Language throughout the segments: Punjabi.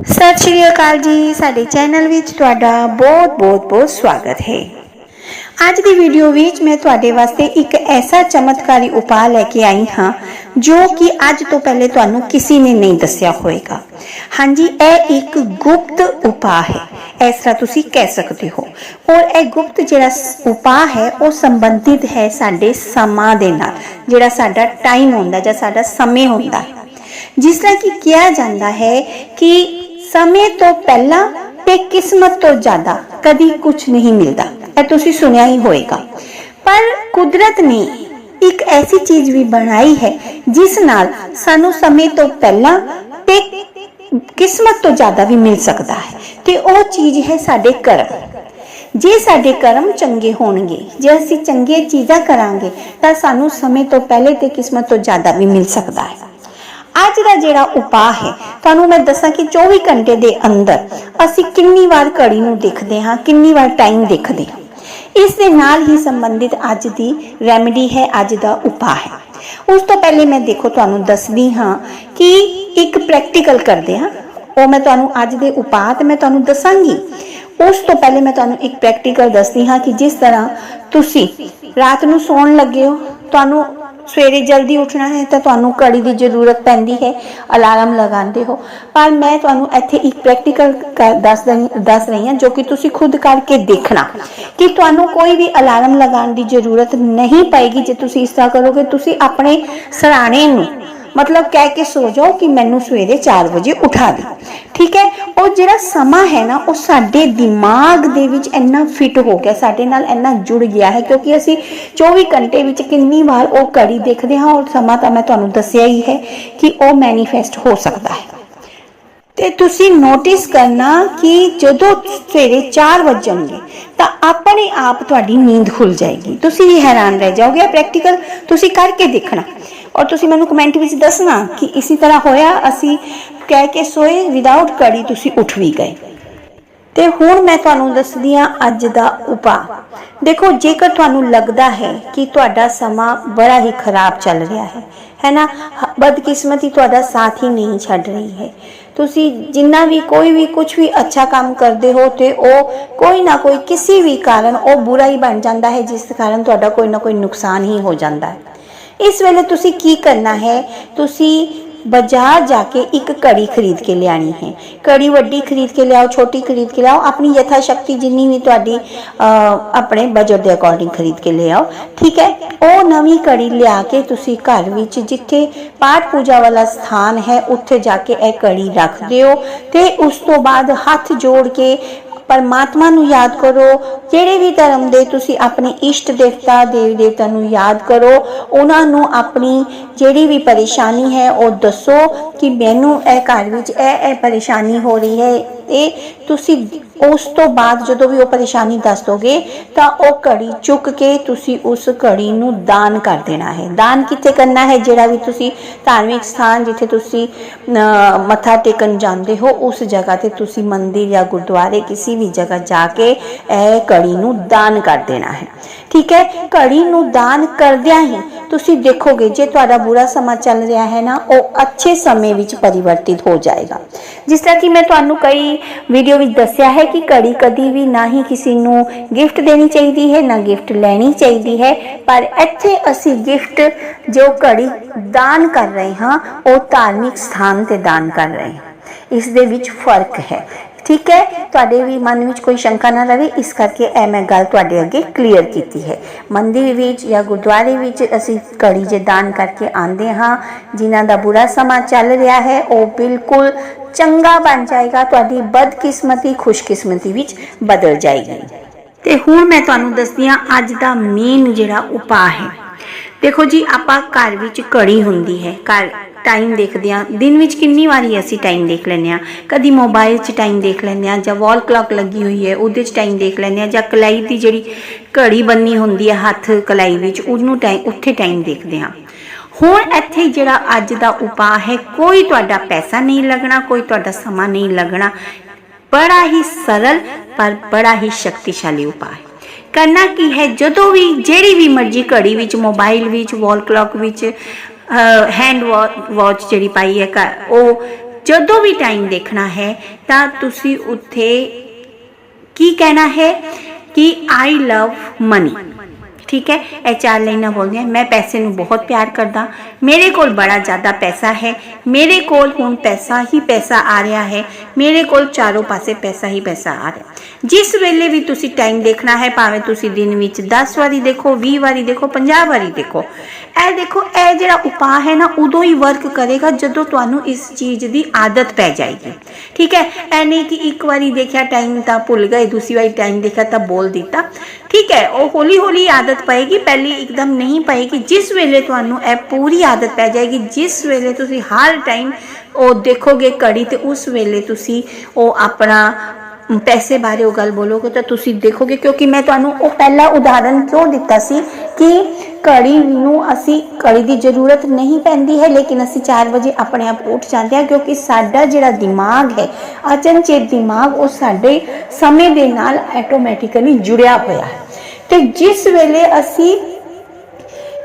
ਸਤਿ ਸ਼੍ਰੀ ਅਕਾਲ ਜੀ। ਸਾਡੇ ਚੈਨਲ ਵਿੱਚ ਤੁਹਾਡਾ ਬਹੁਤ ਬਹੁਤ ਬਹੁਤ ਸਵਾਗਤ ਹੈ। ਅੱਜ ਦੀ ਵੀਡੀਓ ਵਿੱਚ ਮੈਂ ਤੁਹਾਡੇ ਵਾਸਤੇ ਇੱਕ ਐਸਾ ਚਮਤਕਾਰੀ ਉਪਾਅ ਲੈ ਕੇ ਆਈ ਹਾਂ, ਜੋ ਕਿ ਅੱਜ ਤੋਂ ਪਹਿਲੇ ਤੁਹਾਨੂੰ ਕਿਸੇ ਨੇ ਨਹੀਂ ਦੱਸਿਆ ਹੋਵੇਗਾ। ਹਾਂਜੀ, ਇਹ ਇੱਕ ਗੁਪਤ ਉਪਾਅ ਹੈ। ਇਸ ਤਰ੍ਹਾਂ ਤੁਸੀਂ ਕਹਿ ਸਕਦੇ ਹੋ। ਔਰ ਇਹ ਗੁਪਤ ਜਿਹੜਾ ਉਪਾਅ ਹੈ, ਉਹ ਸੰਬੰਧਿਤ ਹੈ ਸਾਡੇ ਸਮਾਂ ਦੇ ਨਾਲ, ਜਿਹੜਾ ਸਾਡਾ ਟਾਈਮ ਹੁੰਦਾ ਜਾਂ ਸਾਡਾ ਸਮੇਂ ਹੁੰਦਾ। ਜਿਸ ਤਰ੍ਹਾਂ ਕਿ ਕਿਹਾ ਜਾਂਦਾ ਹੈ ਕਿ ਸਮੇਂ ਤੋਂ ਪਹਿਲਾਂ ਤੇ ਕਿਸਮਤ ਤੋਂ ਜ਼ਿਆਦਾ ਕਦੀ ਕੁਝ ਨਹੀਂ ਮਿਲਦਾ। ਇਹ ਤੁਸੀਂ ਸੁਣਿਆ ਹੀ ਹੋਵੇਗਾ। ਪਰ ਕੁਦਰਤ ਨੇ ਇੱਕ ਐਸੀ ਚੀਜ਼ ਵੀ ਬਣਾਈ ਹੈ, ਜਿਸ ਨਾਲ ਸਾਨੂੰ ਸਮੇਂ ਤੋਂ ਪਹਿਲਾਂ ਤੇ ਕਿਸਮਤ ਤੋਂ ਜ਼ਿਆਦਾ ਵੀ ਮਿਲ ਸਕਦਾ ਹੈ ਤੇ ਉਹ ਚੀਜ਼ ਹੈ ਸਾਡੇ ਕਰਮ। ਜੇ ਸਾਡੇ ਕਰਮ ਚੰਗੇ ਹੋਣਗੇ, ਜੇ ਅਸੀਂ ਚੰਗੀਆਂ ਚੀਜ਼ਾਂ ਕਰਾਂਗੇ, ਤਾਂ ਸਾਨੂੰ ਸਮੇਂ ਤੋਂ ਪਹਿਲੇ ਤੇ ਕਿਸਮਤ ਤੋਂ ਜ਼ਿਆਦਾ ਵੀ ਮਿਲ ਸਕਦਾ ਹੈ। ਅੱਜ ਦਾ ਜਿਹੜਾ ਉਪਾਅ ਹੈ, ਤੁਹਾਨੂੰ ਮੈਂ ਦੱਸਾਂ ਕਿ 24 ਘੰਟੇ ਦੇ ਅੰਦਰ ਅਸੀਂ ਕਿੰਨੀ ਵਾਰ ਘੜੀ ਨੂੰ ਦੇਖਦੇ ਹਾਂ, ਕਿੰਨੀ ਵਾਰ ਟਾਈਮ ਦੇਖਦੇ ਹਾਂ। ਇਸ ਦੇ ਨਾਲ ਹੀ ਸੰਬੰਧਿਤ ਅੱਜ ਦੀ ਰੈਮੇਡੀ ਹੈ, ਅੱਜ ਦਾ ਉਪਾਅ ਹੈ। ਉਸ ਤੋਂ ਪਹਿਲੇ ਮੈਂ ਦੇਖੋ ਤੁਹਾਨੂੰ ਦੱਸਦੀ ਹਾਂ ਕਿ ਇੱਕ ਪ੍ਰੈਕਟੀਕਲ ਕਰਦੇ ਹਾਂ। ਉਹ ਮੈਂ ਤੁਹਾਨੂੰ ਅੱਜ ਦੇ ਉਪਾਅ ਤੇ ਮੈਂ ਤੁਹਾਨੂੰ ਦੱਸਾਂਗੀ। ਉਸ ਤੋਂ ਪਹਿਲੇ ਮੈਂ ਤੁਹਾਨੂੰ ਇੱਕ ਪ੍ਰੈਕਟੀਕਲ ਦੱਸਦੀ ਹਾਂ ਕਿ ਜਿਸ ਤਰ੍ਹਾਂ ਤੁਸੀਂ ਰਾਤ ਨੂੰ ਸੌਣ ਲੱਗੇ ਹੋ, ਤੁਹਾਨੂੰ ਸਵੇਰੇ ਜਲਦੀ ਉੱਠਣਾ ਹੈ ਤਾਂ ਤੁਹਾਨੂੰ ਘੜੀ ਦੀ ਜ਼ਰੂਰਤ ਪੈਂਦੀ ਹੈ। ਅਲਾਰਮ ਲਗਾਉਂਦੇ ਹੋ। ਪਰ ਮੈਂ ਤੁਹਾਨੂੰ ਇੱਥੇ ਇੱਕ ਪ੍ਰੈਕਟੀਕਲ ਦੱਸ ਦੱਸ ਰਹੀ ਹਾਂ ਜੋ ਕਿ ਤੁਸੀਂ ਖੁਦ ਕਰਕੇ ਦੇਖਣਾ। ਕਿ ਤੁਹਾਨੂੰ ਕੋਈ ਵੀ ਅਲਾਰਮ ਲਗਾਉਣ ਦੀ ਜ਼ਰੂਰਤ ਨਹੀਂ ਪਏਗੀ। ਜੇ ਤੁਸੀਂ ਇਸ ਤਰ੍ਹਾਂ ਕਰੋਗੇ, ਤੁਸੀਂ ਆਪਣੇ ਸਰਾਣੇ ਨੂੰ ਮਤਲਬ ਕਹਿ ਕੇ ਸੋ ਜਾਓ ਕਿ ਮੈਨੂੰ ਸਵੇਰੇ 4 ਵਜੇ ਉਠਾ ਦੇ ਠੀਕ ਹੈ? ਉਹ ਜਿਹੜਾ ਸਮਾਂ ਹੈ ਨਾ, ਉਹ ਸਾਡੇ ਦਿਮਾਗ ਦੇ ਵਿੱਚ ਇੰਨਾ ਫਿੱਟ ਹੋ ਗਿਆ, ਸਾਡੇ ਨਾਲ ਇੰਨਾ ਜੁੜ ਗਿਆ ਹੈ, ਕਿਉਂਕਿ ਅਸੀਂ 24 ਘੰਟੇ ਵਿੱਚ ਕਿੰਨੀ ਵਾਰ ਉਹ ਘੜੀ ਦੇਖਦੇ ਹਾਂ ਔਰ ਸਮਾਂ ਤਾਂ ਮੈਂ ਤੁਹਾਨੂੰ ਦੱਸਿਆ ਹੀ ਹੈ ਕਿ ਉਹ ਮੈਨੀਫੈਸਟ ਹੋ ਸਕਦਾ ਹੈ। ਤੇ ਤੁਸੀਂ ਨੋਟਿਸ ਕਰਨਾ ਕਿ ਜਦੋਂ ਸਵੇਰੇ 4 ਵਜਣਗੇ ਤਾਂ ਆਪਣੇ ਆਪ ਤੁਹਾਡੀ ਨੀਂਦ ਖੁੱਲ ਜਾਏਗੀ। ਤੁਸੀਂ ਵੀ ਹੈਰਾਨ ਰਹਿ ਜਾਓਗੇ ਪ੍ਰੈਕਟੀਕਲ ਤੁਸੀਂ ਕਰਕੇ ਦੇਖਣਾ। ਔਰ ਤੁਸੀਂ ਮੈਨੂੰ ਕਮੈਂਟ ਵਿੱਚ ਦੱਸਣਾ ਕਿ ਇਸੇ ਤਰ੍ਹਾਂ ਹੋਇਆ, ਅਸੀਂ ਕਹਿ ਕੇ ਸੋਏ ਵਿਦਆਊਟ ਘੜੀ ਤੁਸੀਂ ਉੱਠ ਵੀ ਗਏ। ਤੇ ਹੁਣ ਮੈਂ ਤੁਹਾਨੂੰ ਦੱਸਦੀ ਹਾਂ ਅੱਜ ਦਾ ਉਪਾਅ। ਦੇਖੋ, ਜੇਕਰ ਤੁਹਾਨੂੰ ਲੱਗਦਾ ਹੈ ਕਿ ਤੁਹਾਡਾ ਸਮਾਂ ਬੜਾ ਹੀ ਖਰਾਬ ਚੱਲ ਰਿਹਾ ਹੈ ਹੈ ਨਾ? ਬਦਕਿਸਮਤੀ ਤੁਹਾਡਾ ਸਾਥ ਹੀ ਨਹੀਂ ਛੱਡ ਰਹੀ ਹੈ। ਤੁਸੀਂ ਜਿੰਨਾ ਵੀ ਕੋਈ ਵੀ ਕੁਝ ਵੀ ਅੱਛਾ ਕੰਮ ਕਰਦੇ ਹੋ ਤੇ ਉਹ ਕੋਈ ਨਾ ਕੋਈ ਕਿਸੇ ਵੀ ਕਾਰਨ ਉਹ ਬੁਰਾ ਹੀ ਬਣ ਜਾਂਦਾ ਹੈ, ਜਿਸ ਕਾਰਨ ਤੁਹਾਡਾ ਕੋਈ ਨਾ ਕੋਈ ਨੁਕਸਾਨ ਹੀ ਹੋ ਜਾਂਦਾ ਹੈ। ਇਸ ਵੇਲੇ ਤੁਸੀਂ ਕੀ ਕਰਨਾ ਹੈ ਤੁਸੀਂ ਬਾਜ਼ਾਰ ਜਾ ਕੇ ਇੱਕ ਕੜੀ ਖਰੀਦ ਕੇ ਲਿਆਣੀ ਹੈ ਕੜੀ ਵੱਡੀ ਖਰੀਦ ਕੇ ਲਿਆਓ ਛੋਟੀ ਖਰੀਦ ਕੇ ਲਿਆਓ ਆਪਣੀ ਯਥਾ ਸ਼ਕਤੀ ਜਿੰਨੀ ਵੀ ਤੁਹਾਡੀ ਅਹ, ਆਪਣੇ ਬਜਟ ਦੇ ਅਕੋਰਡਿੰਗ ਖਰੀਦ ਕੇ ਲਿਆਓ ਠੀਕ ਹੈ ਉਹ ਨਵੀਂ ਕੜੀ ਲਿਆ ਕੇ ਤੁਸੀਂ ਘਰ ਵਿੱਚ ਜਿੱਥੇ ਪਾਠ ਪੂਜਾ ਵਾਲਾ ਸਥਾਨ ਹੈ ਉੱਥੇ ਜਾ ਕੇ ਇਹ ਕੜੀ ਰੱਖ ਦਿਓ ਤੇ ਉਸ ਤੋਂ ਬਾਅਦ ਹੱਥ ਜੋੜ ਕੇ ਪਰਮਾਤਮਾ ਨੂੰ ਯਾਦ ਕਰੋ। ਜਿਹੜੇ ਵੀ ਧਰਮ ਦੇ ਤੁਸੀਂ ਆਪਣੇ ਇਸ਼ਟ ਦੇਵਤਾ, ਦੇਵ ਦੇਵਤਾ ਨੂੰ ਯਾਦ ਕਰੋ, ਉਹਨਾਂ ਨੂੰ ਆਪਣੀ ਜਿਹੜੀ ਵੀ ਪਰੇਸ਼ਾਨੀ ਹੈ, ਉਹ ਦੱਸੋ ਕਿ ਮੈਨੂੰ ਇਹ ਘਰ ਵਿੱਚ ਇਹ ਇਹ ਪਰੇਸ਼ਾਨੀ ਹੋ ਰਹੀ ਹੈ। ਤੇ ਤੁਸੀਂ ਉਸ ਤੋਂ ਬਾਅਦ ਜਦੋਂ ਵੀ ਉਹ ਪਰੇਸ਼ਾਨੀ ਦੱਸ ਦੋਗੇ ਤਾਂ ਉਹ ਘੜੀ ਚੁੱਕ ਕੇ ਤੁਸੀਂ ਉਸ ਘੜੀ ਨੂੰ ਦਾਨ ਕਰ ਦੇਣਾ ਹੈ। ਦਾਨ ਕਿੱਥੇ ਕਰਨਾ ਹੈ? ਜਿਹੜਾ ਵੀ ਤੁਸੀਂ ਧਾਰਮਿਕ ਸਥਾਨ ਜਿੱਥੇ ਤੁਸੀਂ ਅਹ, ਮੱਥਾ ਟੇਕਣ ਜਾਂਦੇ ਹੋ ਉਸ ਜਗ੍ਹਾ ਤੇ ਤੁਸੀਂ ਮੰਦਿਰ ਜਾਂ ਗੁਰਦੁਆਰੇ ਕਿਸੇ ਵੀ ਜਗ੍ਹਾ ਜਾ ਕੇ ਇਹ ਘੜੀ ਨੂੰ ਦਾਨ ਕਰ ਦੇਣਾ ਹੈ। ਠੀਕ ਹੈ, ਘੜੀ ਨੂੰ ਦਾਨ ਕਰਦਿਆਂ ਹੀ ਤੁਸੀਂ ਦੇਖੋਗੇ, ਜੇ ਤੁਹਾਡਾ ਬੁਰਾ ਸਮਾਂ ਚੱਲ ਰਿਹਾ ਹੈ ਨਾ, ਉਹ ਅੱਛੇ ਸਮੇਂ ਵਿੱਚ ਪਰਿਵਰਤਿਤ ਹੋ ਜਾਏਗਾ। ਜਿਸ ਤਰ੍ਹਾਂ ਕਿ ਮੈਂ ਤੁਹਾਨੂੰ ਕਈ ਵੀਡੀਓ ਵਿੱਚ ਦੱਸਿਆ ਹੈ ਕਿ ਘੜੀ ਕਦੀ ਵੀ ਨਾ ਹੀ ਕਿਸੇ ਨੂੰ ਗਿਫਟ ਦੇਣੀ ਚਾਹੀਦੀ ਹੈ, ਨਾ ਗਿਫਟ ਲੈਣੀ ਚਾਹੀਦੀ ਹੈ, ਪਰ ਇੱਥੇ ਅਸੀਂ ਗਿਫਟ ਜੋ ਘੜੀ ਦਾਨ ਕਰ ਰਹੇ ਹਾਂ, ਉਹ ਧਾਰਮਿਕ ਸਥਾਨ ਤੇ ਦਾਨ ਕਰ ਰਹੇ ਹਾਂ। ਇਸ ਦੇ ਵਿੱਚ ਫ਼ਰਕ ਹੈ। ਠੀਕ ਹੈ? ਤੁਹਾਡੇ ਵੀ ਮਨ ਵਿੱਚ ਕੋਈ ਸ਼ੰਕਾ ਨਾ ਰਹੇ ਇਸ ਕਰਕੇ ਇਹ ਮੈਂ ਗੱਲ ਤੁਹਾਡੇ ਅੱਗੇ ਕਲੀਅਰ ਕੀਤੀ ਹੈ। ਮੰਦਿਰ ਵਿੱਚ ਜਾਂ ਗੁਰਦੁਆਰੇ ਵਿੱਚ ਅਸੀਂ ਕੜੀ ਜੇ ਦਾਨ ਕਰਕੇ ਆਂਦੇ ਹਾਂ, ਜਿਨ੍ਹਾਂ ਦਾ ਬੁਰਾ ਸਮਾਂ ਚੱਲ ਰਿਹਾ ਹੈ, ਉਹ ਬਿਲਕੁਲ ਚੰਗਾ ਬਣ ਜਾਏਗਾ, ਤੁਹਾਡੀ ਬਦਕਿਸਮਤੀ, ਖੁਸ਼ਕਿਸਮਤੀ ਵਿੱਚ ਬਦਲ ਜਾਏਗੀ। ਤੇ ਹੁਣ ਮੈਂ ਤੁਹਾਨੂੰ ਦੱਸਦੀ ਹਾਂ, ਅੱਜ ਦਾ ਮੇਨ ਜਿਹੜਾ ਉਪਾਅ ਹੈ। ਦੇਖੋ ਜੀ, ਆਪਾਂ ਘਰ ਵਿੱਚ ਕੜੀ ਹੁੰਦੀ ਹੈ, ਘਰ ਟਾਈਮ ਦੇਖਦੇ ਆ ਦਿਨ ਵਿੱਚ ਕਿੰਨੀ ਵਾਰੀ ਅਸੀਂ ਟਾਈਮ ਦੇਖ ਲੈਂਦੇ ਆ ਕਦੀ ਮੋਬਾਈਲ 'ਚ ਟਾਈਮ ਦੇਖ ਲੈਂਦੇ ਆ ਜਾਂ ਵਾਲ ਕਲੌਕ ਲੱਗੀ ਹੋਈ ਹੈ, ਉਹਦੇ 'ਚ ਟਾਈਮ ਦੇਖ ਲੈਂਦੇ ਆ ਜਾਂ ਕਲਾਈ ਦੀ ਜਿਹੜੀ ਘੜੀ ਬੰਨੀ ਹੁੰਦੀ ਹੈ ਹੱਥ ਕਲਾਈ ਵਿੱਚ, ਉਹਨੂੰ ਟਾਈਮ ਉੱਥੇ ਟਾਈਮ ਦੇਖਦੇ ਆ ਹੁਣ ਇੱਥੇ ਜਿਹੜਾ ਅੱਜ ਦਾ ਉਪਾਅ ਹੈ, ਕੋਈ ਤੁਹਾਡਾ ਪੈਸਾ ਨਹੀਂ ਲੱਗਣਾ, ਕੋਈ ਤੁਹਾਡਾ ਸਮਾਂ ਨਹੀਂ ਲੱਗਣਾ। ਬੜਾ ਹੀ ਸਰਲ ਪਰ ਬੜਾ ਹੀ ਸ਼ਕਤੀਸ਼ਾਲੀ ਉਪਾਅ ਹੈ। ਕਰਨਾ ਕੀ ਹੈ, ਜਦੋਂ ਵੀ, ਜਿਹੜੀ ਵੀ ਮਰਜ਼ੀ ਘੜੀ ਵਿੱਚ ਮੋਬਾਈਲ ਵਿੱਚ ਵਾਲ ਕਲੌਕ ਵਿੱਚ ਹੈਂਡ ਵਾਚ ਜਿਹੜੀ ਪਾਈ ਹੈ ਘਰ, ਉਹ ਜਦੋਂ ਵੀ ਟਾਈਮ ਦੇਖਣਾ ਹੈ ਤਾਂ ਤੁਸੀਂ ਉੱਥੇ ਕੀ ਕਹਿਣਾ ਹੈ ਕਿ ਆਈ ਲਵ ਮਨੀ ਠੀਕ ਹੈ? ਇਹ ਚਾਰ ਲਾਈਨਾਂ ਬੋਲਦੀਆਂ ਮੈਂ ਪੈਸੇ ਨੂੰ ਬਹੁਤ ਪਿਆਰ ਕਰਦਾ। ਮੇਰੇ ਕੋਲ ਬੜਾ ਜ਼ਿਆਦਾ ਪੈਸਾ ਹੈ। ਮੇਰੇ ਕੋਲ ਹੁਣ ਪੈਸਾ ਹੀ ਪੈਸਾ ਆ ਰਿਹਾ ਹੈ। ਮੇਰੇ ਕੋਲ ਚਾਰੋਂ ਪਾਸੇ ਪੈਸਾ ਹੀ ਪੈਸਾ ਆ ਰਿਹਾ ਜਿਸ ਵੇਲੇ ਵੀ ਤੁਸੀਂ ਟਾਈਮ ਦੇਖਣਾ ਹੈ, ਭਾਵੇਂ ਤੁਸੀਂ ਦਿਨ ਵਿੱਚ 10 ਵਾਰੀ ਦੇਖੋ 20 ਵਾਰੀ ਦੇਖੋ 50 ਵਾਰੀ ਦੇਖੋ। ਇਹ ਦੇਖੋ, ਇਹ ਜਿਹੜਾ ਉਪਾਅ ਹੈ ਨਾ, ਉਦੋਂ ਹੀ ਵਰਕ ਕਰੇਗਾ ਜਦੋਂ ਤੁਹਾਨੂੰ ਇਸ ਚੀਜ਼ ਦੀ ਆਦਤ ਪੈ ਜਾਏਗੀ। ਠੀਕ ਹੈ? ਇਹ ਨਹੀਂ ਕਿ ਇੱਕ ਵਾਰੀ ਦੇਖਿਆ ਟਾਈਮ ਤਾਂ ਭੁੱਲ ਗਏ, ਦੂਸਰੀ ਵਾਰੀ ਟਾਈਮ ਦੇਖਿਆ ਤਾਂ ਬੋਲ ਦਿੱਤਾ। ਠੀਕ ਹੈ, ਉਹ ਹੌਲੀ ਹੌਲੀ ਆਦਤ ਪਏਗੀ, ਪਹਿਲੀ ਇੱਕਦਮ ਨਹੀਂ ਪਏਗੀ, ਜਿਸ ਵੇਲੇ ਤੁਹਾਨੂੰ ਇਹ ਪੂਰੀ ਆਦਤ ਪੈ ਜਾਏਗੀ, ਜਿਸ ਵੇਲੇ ਤੁਸੀਂ ਹਰ ਟਾਈਮ ਉਹ ਦੇਖੋਗੇ ਘੜੀ ਤੇ ਉਸ ਵੇਲੇ ਤੁਸੀਂ ਉਹ ਆਪਣਾ ਪੈਸੇ ਬਾਰੇ ਉਹ ਗੱਲ ਬੋਲੋਗੇ ਤਾਂ ਤੁਸੀਂ ਦੇਖੋਗੇ, ਕਿਉਂਕਿ ਮੈਂ ਤੁਹਾਨੂੰ ਉਹ ਪਹਿਲਾ ਉਦਾਹਰਨ ਕਿਉਂ ਦਿੱਤਾ ਸੀ ਕਿ ਘੜੀ ਨੂੰ ਅਸੀਂ ਘੜੀ ਦੀ ਜ਼ਰੂਰਤ ਨਹੀਂ ਪੈਂਦੀ ਹੈ, ਲੇਕਿਨ ਅਸੀਂ 4 ਵਜੇ ਆਪਣੇ ਆਪ ਉੱਠ ਜਾਂਦੇ ਹਾਂ, ਕਿਉਂਕਿ ਸਾਡਾ ਜਿਹੜਾ ਦਿਮਾਗ ਹੈ, ਅਚਨਚੇਤ ਦਿਮਾਗ ਉਹ ਸਾਡੇ ਸਮੇਂ ਦੇ ਨਾਲ ਆਟੋਮੈਟਿਕਲੀ ਜੁੜਿਆ ਹੋਇਆ ਹੈ। ਤੇ ਜਿਸ ਵੇਲੇ ਅਸੀਂ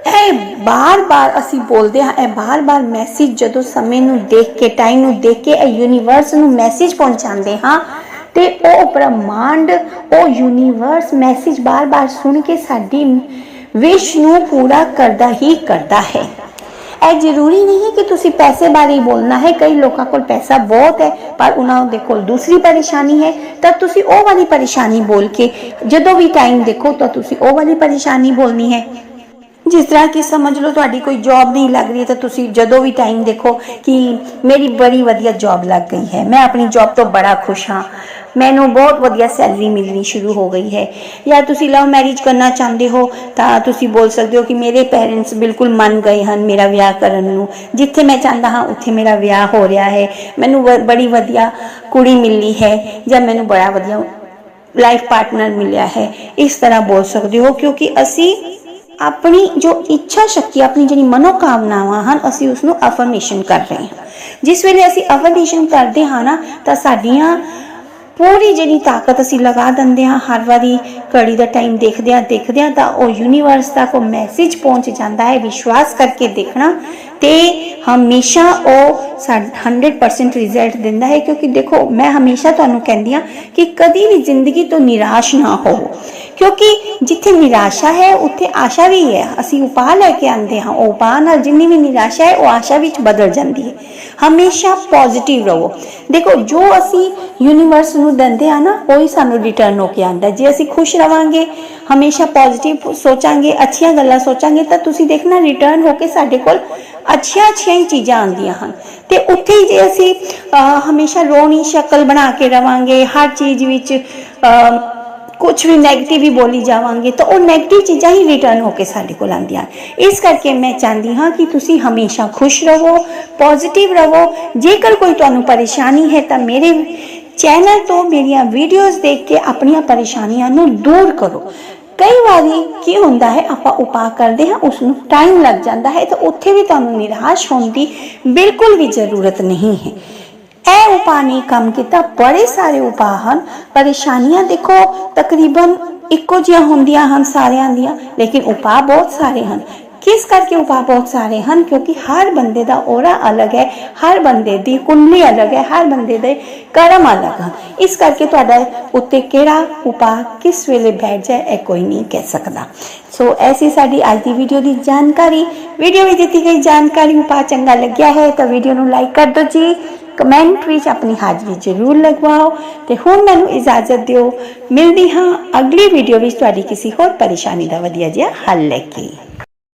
ਇਹ ਬਾਰ-ਬਾਰ ਅਸੀਂ ਬੋਲਦੇ ਹਾਂ, ਇਹ ਬਾਰ-ਬਾਰ ਮੈਸੇਜ ਜਦੋਂ ਸਮੇਂ ਨੂੰ ਦੇਖ ਕੇ ਟਾਈਮ ਨੂੰ ਦੇਖ ਕੇ ਇਹ ਯੂਨੀਵਰਸ ਨੂੰ ਮੈਸੇਜ ਪਹੁੰਚਾਉਂਦੇ ਹਾਂ ਤੇ ਉਹ ਬ੍ਰਹਮਾਂਡ ਉਹ ਯੂਨੀਵਰਸ ਮੈਸੇਜ ਬਾਰ-ਬਾਰ ਸੁਣ ਕੇ ਸਾਡੀ ਵਿਸ਼ ਨੂੰ ਪੂਰਾ ਕਰਦਾ ਹੀ ਕਰਦਾ ਹੈ ਇਹ ਜ਼ਰੂਰੀ ਨਹੀਂ ਹੈ ਕਿ ਤੁਸੀਂ ਪੈਸੇ ਬਾਰੇ ਹੀ ਬੋਲਣਾ ਹੈ ਕਈ ਲੋਕਾਂ ਕੋਲ ਪੈਸਾ ਬਹੁਤ ਹੈ ਪਰ ਉਹਨਾਂ ਦੇ ਕੋਲ ਦੂਸਰੀ ਪਰੇਸ਼ਾਨੀ ਹੈ ਤਾਂ ਤੁਸੀਂ ਉਹ ਵਾਲੀ ਪਰੇਸ਼ਾਨੀ ਬੋਲ ਕੇ ਜਦੋਂ ਵੀ ਟਾਈਮ ਦੇਖੋ ਤਾਂ ਤੁਸੀਂ ਉਹ ਵਾਲੀ ਪਰੇਸ਼ਾਨੀ ਬੋਲਣੀ ਹੈ ਜਿਸ ਤਰ੍ਹਾਂ ਕਿ ਸਮਝ ਲਓ ਤੁਹਾਡੀ ਕੋਈ ਜੌਬ ਨਹੀਂ ਲੱਗ ਰਹੀ ਤਾਂ ਤੁਸੀਂ ਜਦੋਂ ਵੀ ਟਾਈਮ ਦੇਖੋ ਕਿ ਮੇਰੀ ਬੜੀ ਵਧੀਆ ਜੌਬ ਲੱਗ ਗਈ ਹੈ ਮੈਂ ਆਪਣੀ ਜੌਬ ਤੋਂ ਬੜਾ ਖੁਸ਼ ਹਾਂ ਮੈਨੂੰ ਬਹੁਤ ਵਧੀਆ ਸੈਲਰੀ ਮਿਲਣੀ ਸ਼ੁਰੂ ਹੋ ਗਈ ਹੈ। ਜਾਂ ਤੁਸੀਂ ਲਵ ਮੈਰਿਜ ਕਰਨਾ ਚਾਹੁੰਦੇ ਹੋ, ਤਾਂ ਤੁਸੀਂ ਬੋਲ ਸਕਦੇ ਹੋ ਕਿ ਮੇਰੇ ਪੇਰੈਂਟਸ ਬਿਲਕੁਲ ਮੰਨ ਗਏ ਹਨ ਮੇਰਾ ਵਿਆਹ ਕਰਨ ਨੂੰ। ਜਿੱਥੇ ਮੈਂ ਚਾਹੁੰਦਾ ਹਾਂ, ਉੱਥੇ ਮੇਰਾ ਵਿਆਹ ਹੋ ਰਿਹਾ ਹੈ। ਮੈਨੂੰ ਵ- ਬੜੀ ਵਧੀਆ ਕੁੜੀ ਮਿਲੀ ਹੈ, ਜਾਂ ਮੈਨੂੰ ਬੜਾ ਵਧੀਆ ਲਾਈਫ ਪਾਰਟਨਰ ਮਿਲਿਆ ਹੈ। ਇਸ ਤਰ੍ਹਾਂ ਬੋਲ ਸਕਦੇ ਹੋ, ਕਿਉਂਕਿ ਅਸੀਂ ਆਪਣੀ ਜੋ ਇੱਛਾ ਸ਼ਕਤੀ, ਆਪਣੀ ਜਿਹੜੀ ਮਨੋਕਾਮਨਾਵਾਂ ਹਨ, ਅਸੀਂ ਉਸ ਨੂੰ ਅਫਰਮੇਸ਼ਨ ਕਰ ਰਹੇ ਹਾਂ। ਜਿਸ ਵੇਲੇ ਅਸੀਂ ਅਫਰਮੇਸ਼ਨ ਕਰਦੇ ਹਾਂ ਨਾ, ਤਾਂ ਸਾਡੀਆਂ ਪੂਰੀ ਜਿਹੜੀ ਤਾਕਤ ਅਸੀਂ ਲਗਾ ਦਿੰਦੇ ਹਾਂ, ਹਰ ਵਾਰੀ ਘੜੀ ਦਾ ਟਾਈਮ ਦੇਖਦੇ ਹਾਂ ਦੇਖਦੇ ਹਾਂ ਤਾਂ ਉਹ ਯੂਨੀਵਰਸ ਤੱਕ ਉਹ ਮੈਸੇਜ ਪਹੁੰਚ ਜਾਂਦਾ ਹੈ, ਵਿਸ਼ਵਾਸ ਕਰਕੇ ਦੇਖਣਾ। ਤੇ ਹਮੇਸ਼ਾ ਉਹ ਸਾਡ- 100% ਰਿਜ਼ਲਟ ਦਿੰਦਾ ਹੈ ਕਿਉਂਕਿ ਦੇਖੋ, ਮੈਂ ਹਮੇਸ਼ਾ ਤੁਹਾਨੂੰ ਕਹਿੰਦੀ ਹਾਂ ਕਿ ਕਦੀ ਵੀ ਜ਼ਿੰਦਗੀ ਤੋਂ ਨਿਰਾਸ਼ ਨਾ ਹੋਵੋ। ਕਿਉਂਕਿ ਜਿੱਥੇ ਨਿਰਾਸ਼ਾ ਹੈ, ਉੱਥੇ ਆਸ਼ਾ ਵੀ ਹੈ। ਅਸੀਂ ਉਪਾਅ ਲੈ ਕੇ ਆਉਂਦੇ ਹਾਂ। ਉਹ ਉਪਾਅ ਨਾਲ ਜਿੰਨੀ ਵੀ ਨਿਰਾਸ਼ਾ ਹੈ, ਉਹ ਆਸ਼ਾ ਵਿੱਚ ਬਦਲ ਜਾਂਦੀ ਹੈ। ਹਮੇਸ਼ਾ ਪੋਜ਼ਿਟਿਵ ਰਹੋ। ਦੇਖੋ, ਜੋ ਅਸੀਂ ਯੂਨੀਵਰਸ ਨੂੰ ਦਿੰਦੇ ਆ ਨਾ, ਉਹ ਹੀ ਸਾਨੂੰ ਰਿਟਰਨ ਹੋ ਕੇ ਆਉਂਦਾ ਜੇ ਅਸੀਂ ਖੁਸ਼ ਰਵਾਂਗੇ, ਹਮੇਸ਼ਾ ਪੋਜ਼ਿਟਿਵ ਸੋਚਾਂਗੇ, ਅੱਛੀਆਂ ਗੱਲਾਂ ਸੋਚਾਂਗੇ, ਤਾਂ ਤੁਸੀਂ ਦੇਖਣਾ ਰਿਟਰਨ ਹੋ ਕੇ ਸਾਡੇ ਕੋਲ ਅੱਛੀਆਂ ਅੱਛੀਆਂ ਹੀ ਚੀਜ਼ਾਂ ਆਉਂਦੀਆਂ ਹਨ। ਤੇ ਉੱਥੇ ਹੀ ਜੇ ਅਸੀਂ ਹਮੇਸ਼ਾ ਰੋਣੀ ਸ਼ਕਲ ਬਣਾ ਕੇ ਰਵਾਂਗੇ ਹਰ ਚੀਜ਼ ਵਿੱਚ ਅਹ, ਕੁਝ ਵੀ 네ਗੇਟਿਵ ਹੀ ਬੋਲੀ ਜਾਵਾਂਗੇ ਤਾਂ ਉਹ 네ਗੇਟਿਵ ਚੀਜ਼ਾਂ ਹੀ ਰਿਟਰਨ ਹੋ ਕੇ ਸਾਡੇ ਕੋਲ ਆਉਂਦੀਆਂ ਇਸ ਕਰਕੇ ਮੈਂ ਚਾਹੁੰਦੀ ਹਾਂ ਕਿ ਤੁਸੀਂ ਹਮੇਸ਼ਾ ਖੁਸ਼ ਰਹੋ ਪੋਜ਼ਿਟਿਵ ਰਹੋ। ਜੇਕਰ ਕੋਈ ਤੁਹਾਨੂੰ ਪਰੇਸ਼ਾਨੀ ਹੈ ਤਾਂ ਮੇਰੇ ਚੈਨਲ ਤੋਂ ਮੇਰੀਆਂ ਵੀਡੀਓਜ਼ ਦੇਖ ਕੇ ਆਪਣੀਆਂ ਪਰੇਸ਼ਾਨੀਆਂ ਨੂੰ ਦੂਰ ਕਰੋ। ਕਈ ਵਾਰੀ ਕੀ ਹੁੰਦਾ ਹੈ, ਆਪਾਂ ਉਪਾਅ ਕਰਦੇ ਹਾਂ ਉਸ ਨੂੰ ਟਾਈਮ ਲੱਗ ਜਾਂਦਾ ਹੈ ਤਾਂ ਉੱਥੇ ਵੀ ਤੁਹਾਨੂੰ ਨਿਰਾਸ਼ ਹੋਣ ਦੀ ਬਿਲਕੁਲ ਵੀ ਜ਼ਰੂਰਤ ਨਹੀਂ ਹੈ। ਇਹ ਉਪਾਅ ਨਹੀਂ ਕੰਮ ਕੀਤਾ, ਬੜੇ ਸਾਰੇ ਉਪਾਅ ਹਨ। ਪਰੇਸ਼ਾਨੀਆਂ ਦੇਖੋ, ਤਕਰੀਬਨ ਇੱਕੋ ਜਿਹੀਆਂ ਹੁੰਦੀਆਂ ਹਨ ਸਾਰਿਆਂ ਦੀਆਂ, ਲੇਕਿਨ ਉਪਾਅ ਬਹੁਤ ਸਾਰੇ ਹਨ। ਕਿਸ ਕਰਕੇ ਉਪਾਅ ਬਹੁਤ ਸਾਰੇ ਹਨ? ਕਿਉਂਕਿ ਹਰ ਬੰਦੇ ਦਾ ਔਰਾ ਅਲੱਗ ਹੈ, ਹਰ ਬੰਦੇ ਦੀ ਕੁੰਡਲੀ ਅਲੱਗ ਹੈ, ਹਰ ਬੰਦੇ ਦੇ ਕਰਮ ਅਲੱਗ ਹਨ। ਇਸ ਕਰਕੇ ਤੁਹਾਡਾ ਉੱਤੇ ਕਿਹੜਾ ਉਪਾਅ ਕਿਸ ਵੇਲੇ ਬੈਠ ਜਾਏ, ਇਹ ਕੋਈ ਨਹੀਂ ਕਹਿ ਸਕਦਾ। ਸੋ ਐਸੀ ਸਾਡੀ ਅੱਜ ਦੀ ਵੀਡੀਓ ਦੀ ਜਾਣਕਾਰੀ। ਵੀਡੀਓ ਵਿੱਚ ਦਿੱਤੀ ਗਈ ਜਾਣਕਾਰੀ ਉਪਾਅ ਚੰਗਾ ਲੱਗਿਆ ਹੈ ਤਾਂ ਵੀਡੀਓ ਨੂੰ ਲਾਈਕ ਕਰ ਦਿਓ ਜੀ। ਕਮੈਂਟ ਵਿੱਚ ਆਪਣੀ ਹਾਜ਼ਰੀ ਜ਼ਰੂਰ ਲਗਵਾਓ ਤੇ ਹੁਣ ਮੈਨੂੰ ਇਜਾਜ਼ਤ ਦਿਓ। ਮਿਲਦੀ ਹਾਂ ਅਗਲੀ ਵੀਡੀਓ ਵਿੱਚ ਤੁਹਾਡੀ ਕਿਸੇ ਹੋਰ ਪਰੇਸ਼ਾਨੀ ਦਾ ਵਧੀਆ ਜਿਹਾ ਹੱਲ ਲੈ ਕੇ।